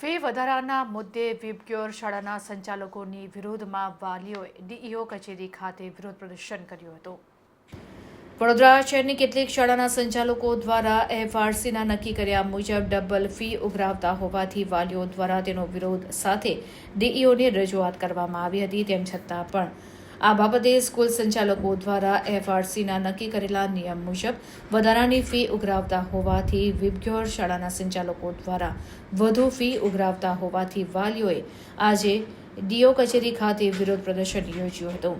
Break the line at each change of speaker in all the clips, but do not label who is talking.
Fee વધારાના મુદ્દે વિપગ્યોર શાળાના સંચાલકોની વિરોધમાં વાલીઓએ ડીઈઓ કચેરી ખાતે વિરોધ પ્રદર્શન કર્યું હતું. વડોદરા શહેરની કેટલીક શાળાના સંચાલકો દ્વારા એફઆરસીના નક્કી કર્યા મુજબ ડબલ ફી ઉઘરાવતા હોવાથી વાલીઓ દ્વારા તેનો વિરોધ સાથે ડીઈઓને રજૂઆત કરવામાં આવી હતી, તેમ છતાં પણ આ બાબતે સ્કૂલ સંચાલકો દ્વારા એફઆરસીના નક્કી કરેલા નિયમ મુજબ વધારાની ફી ઉઘરાવતા હોવાથી વિબગ્યોર શાળાના સંચાલકો દ્વારા વધુ ફી ઉઘરાવતા હોવાથી વાલીઓએ આજે ડીઓ કચેરી ખાતે વિરોધ પ્રદર્શન યોજ્યું હતું.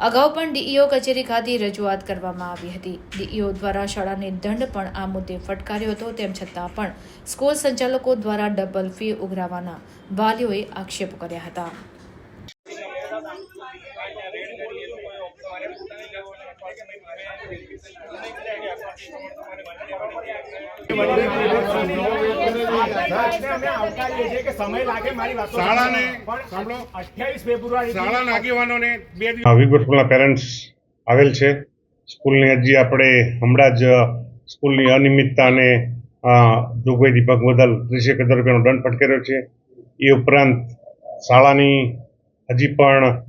અગાઉ પણ ડીઈઓ કચેરી ખાતે રજૂઆત કરવામાં આવી હતી. ડીઈઓ દ્વારા શાળાને દંડ પણ આ મુદ્દે ફટકાર્યો હતો, તેમ છતાં પણ સ્કૂલ સંચાલકો દ્વારા ડબલ ફી ઉઘરાવાના વાલીઓએ આક્ષેપ કર્યા હતા
શાળાને સાંભળો
અઠ્યાવીસ ફેબ્રુઆરી
શાળાના આગેવાનોને બે દિવસ
હા સ્કૂલના પેરેન્ટ્સ આવેલ છે. સ્કૂલની હજી આપણે હમણાં જ સ્કૂલની અનિયમિતતાને જોગવાઈ વિભાગ બદલ ત્રીસેક હજાર રૂપિયાનો દંડ ફટકાર્યો છે. એ ઉપરાંત શાળાની હજી પણ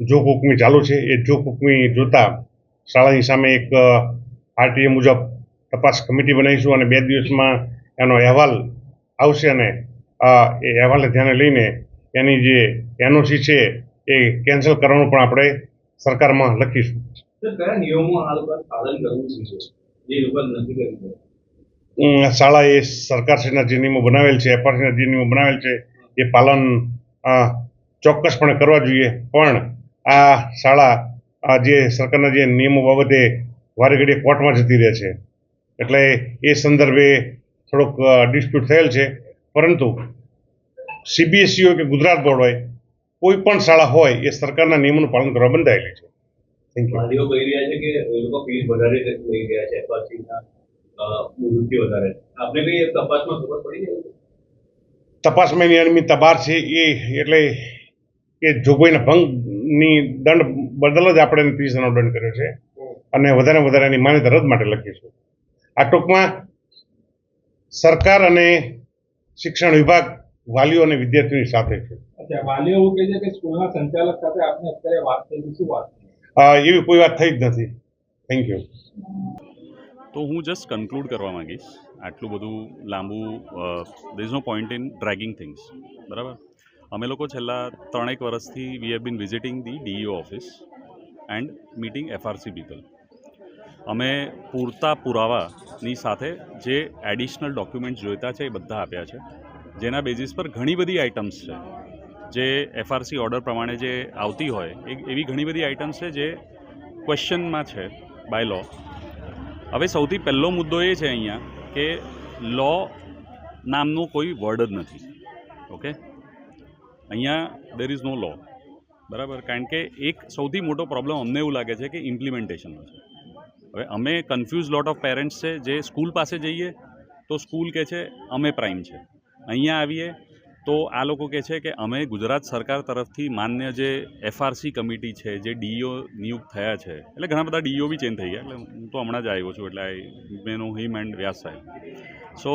જોગ હુકમી ચાલુ છે. એ જોગ હુકમી જોતા શાળાની સામે એક આરટીએ મુજબ તપાસ કમિટી બનાવીશું અને બે દિવસમાં એનો અહેવાલ આવશે અને એ અહેવાલને ધ્યાને લઈને એની જે એનઓસી છે એ કેન્સલ કરવાનું પણ આપણે સરકારમાં લખીશું. શાળા એ સરકારશ્રીના જે નિયમો બનાવેલ છે એફઆરસીના જે નિયમો બનાવેલ છે એ પાલન ચોક્કસપણે કરવા જોઈએ. પણ આ શાળા આ જે સરકારના જે નિયમો બાબતે વારે ઘડીએ કોર્ટમાં જતી રહે છે. એટલે એ સંદર્ભે થોડોક ડિસ્પ્યુટ થયેલ છે. પરંતુ સીબીએસઈ હોય કે ગુજરાત બોર્ડ હોય કોઈ પણ શાળા હોય એ સરકારના નિયમોનું પાલન કરવા બંધાયેલી છે.
વાલીઓ કહી રહ્યા છે કે એ લોકો ફીસ વધારે લઈ રહ્યા છે એફઆરસી ના વધારે આપણે કઈ તપાસમાં ખબર પડી
તપાસમાં એની અનિયમિતતા બહાર છે એ એટલે એ જોગવાઈના ભંગની દંડ બદલ જ આપણે એને ત્રીસ દંડ કર્યો છે. અને વધારે વધારે એની માન્યતા રદ માટે લખીશું આ ટૂંકમાં સરકાર અને શિક્ષણ વિભાગ વાલીઓ અને વિદ્યાર્થીઓની સાથે છે.
અચ્છા વાલીઓ એવું કહે છે કે સ્કૂલના સંચાલક સાથે આપને અત્યારે વાત થઈ છે. શું વાત થઈ?
અ, એવી કોઈ વાત થઈ જ નથી. થેન્ક યુ
તો હું જસ્ટ કન્ક્લુડ કરવા માંગીશ. આટલું બધું લાંબુ there is no point in dragging things બરાબર? અમે લોકો છેલ્લા ત્રણેક વર્ષથી we have been visiting the DEO office and meeting FRC people અમે પૂરતા પુરાવાની સાથે જે એડિશનલ ડોક્યુમેન્ટ્સ જોઈતા છે એ બધા આપ્યા છે, જેના બેઝિસ પર ઘણી બધી આઇટમ્સ છે. જે એફઆરસી ઓર્ડર પ્રમાણે જે આવતી હોય, એ એવી ઘણી બધી આઇટમ્સ છે જે ક્વેશ્ચનમાં છે બાય લો હવે સૌથી પહેલો મુદ્દો એ છે અહીંયા કે લો નામનું કોઈ વર્ડ જ નથી. ઓકે અહીંયા દેર ઇઝ નો લો બરાબર? કારણ કે એક સૌથી મોટો પ્રોબ્લેમ અમને એવું લાગે છે કે ઇમ્પ્લિમેન્ટેશનનો છે. હવે અમે કન્ફ્યુઝ લોટ ઓફ પેરેન્ટ્સ છે, જે સ્કૂલ પાસે જઈએ, તો સ્કૂલ કહે છે, અમે પ્રાઇમ છે. અહીંયા આવીએ, તો આ લોકો કહે છે કે અમે ગુજરાત સરકાર તરફથી માન્ય જે એફઆરસી કમિટી છે, જે ડીઈઓ નિયુક્ત થયા છે, એટલે ઘણા બધા ડીઈઓ બી ચેન્જ થઈ ગયા, એટલે હું તો હમણાં જ આવ્યો છું, એટલે આઈ મેનો હિમ એન્ડ વ્યાસ સાહેબ. સો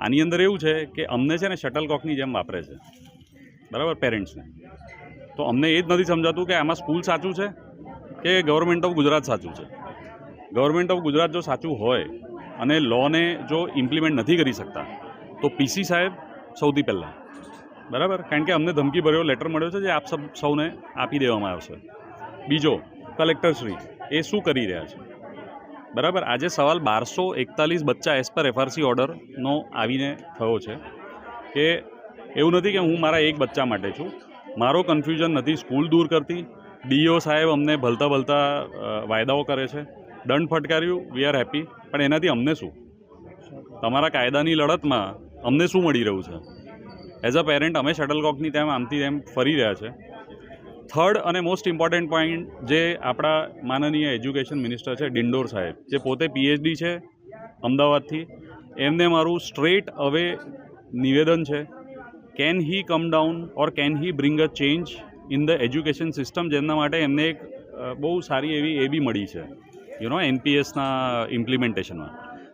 આની અંદર એવું છે કે અમને છે ને શટલકોકની જેમ વાપરે છે. બરાબર પેરેન્ટ્સને તો અમને એ જ નથી સમજાતું કે આમાં સ્કૂલ સાચું છે કે ગવર્મેન્ટ ઓફ ગુજરાત સાચું છે. ગવર્મેન્ટ ઓફ ગુજરાત જો સાચું હોય અને લોને જો ઇમ્પ્લિમેન્ટ નથી કરી શકતા, તો પીસી સાહેબ સૌથી પહેલાં. બરાબર? કારણ કે અમને ધમકી ભર્યો લેટર મળ્યો છે જે આપ સબ, સૌને આપી દેવામાં આવશે. બીજો કલેક્ટરશ્રી એ શું કરી રહ્યા છે? બરાબર? આજે સવાલ બારસો એકતાલીસ બચ્ચા એઝ પર એફઆરસી ઓર્ડરનો આવીને થયો છે કે એવું નથી કે હું મારા એક બચ્ચા માટે છું. મારો કન્ફ્યુઝન નથી સ્કૂલ દૂર કરતી. ડીઓ સાહેબ અમને ભલતા ભલતા વાયદાઓ કરે છે. દંડ ફટકાર્યું વી આર હેપી પણ એનાથી અમને શું? તમારા કાયદાની લડતમાં અમને શું મળી રહ્યું છે? એઝ અ પેરેન્ટ અમે શટલકોકની તેમ, આમથી તેમ ફરી રહ્યા છે. થર્ડ અને મોસ્ટ ઇમ્પોર્ટન્ટ પોઈન્ટ જે આપણા માનનીય એજ્યુકેશન મિનિસ્ટર છે, ડિંડોર સાહેબ, જે પોતે પીએચડી છે, અમદાવાદથી, એમને મારું સ્ટ્રેટ હવે નિવેદન છે. Can he come down or can he bring a change in the education system જેના માટે એમને એક બહુ સારી એવી એ બી મળી છે. યુ નો એનપીએસના ઇમ્પ્લિમેન્ટેશનમાં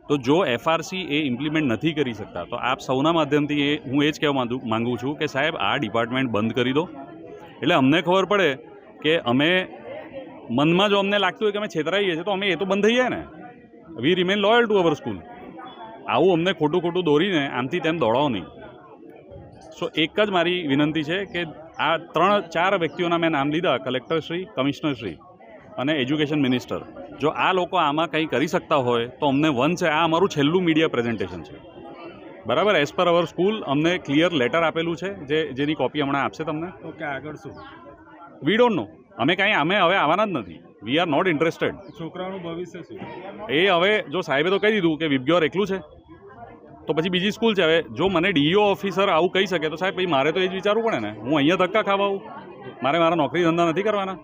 તો જો એફઆરસી એ ઇમ્પ્લિમેન્ટ નથી કરી શકતા, તો આપ સૌના માધ્યમથી એ, હું એ જ કહેવા માંગુ, માગું છું કે સાહેબ, આ ડિપાર્ટમેન્ટ બંધ કરી દો. એટલે અમને ખબર પડે કે અમે મનમાં જો અમને લાગતું હોય કે અમે છેતરાઈએ છીએ, તો અમે એ તો બંધ થઈ જાય ને. We remain loyal to our school આવું અમને ખોટું ખોટું દોરીને આમથી તેમ દોડાવો નહીં. સો એક જ મારી વિનંતી છે કે આ ત્રણ ચાર વ્યક્તિઓના મેં નામ લીધા કલેક્ટરશ્રી કમિશનરશ્રી અને એજ્યુકેશન મિનિસ્ટર જો આ લોકો આમાં કંઈ કરી શકતા હોય તો અમને વન છે આ અમારું છેલ્લું મીડિયા પ્રેઝન્ટેશન છે. બરાબર એઝ પર અવર સ્કૂલ અમને ક્લિયર લેટર આપેલું છે જે જેની કોપી હમણાં આપશે તમને.
ઓકે આગળ શું?
વી ડોન્ટ નો અમે કાંઈ અમે હવે આવવાના જ નથી. વી આર નોટ ઇન્ટરેસ્ટેડ
છોકરાઓનું ભવિષ્ય શું?
એ હવે જો સાહેબે તો કહી દીધું કે વિબ્યોર એકલું છે. તો પછી બીજી સ્કૂલ છે. હવે જો મને ડીઈઓ ઓફિસર આવું કહી શકે તો સાહેબ, પછી મારે તો એ જ વિચારવું પડે ને. હું અહીંયા ધક્કા ખાવા આવું. મારે મારા નોકરી ધંધા નથી કરવાના.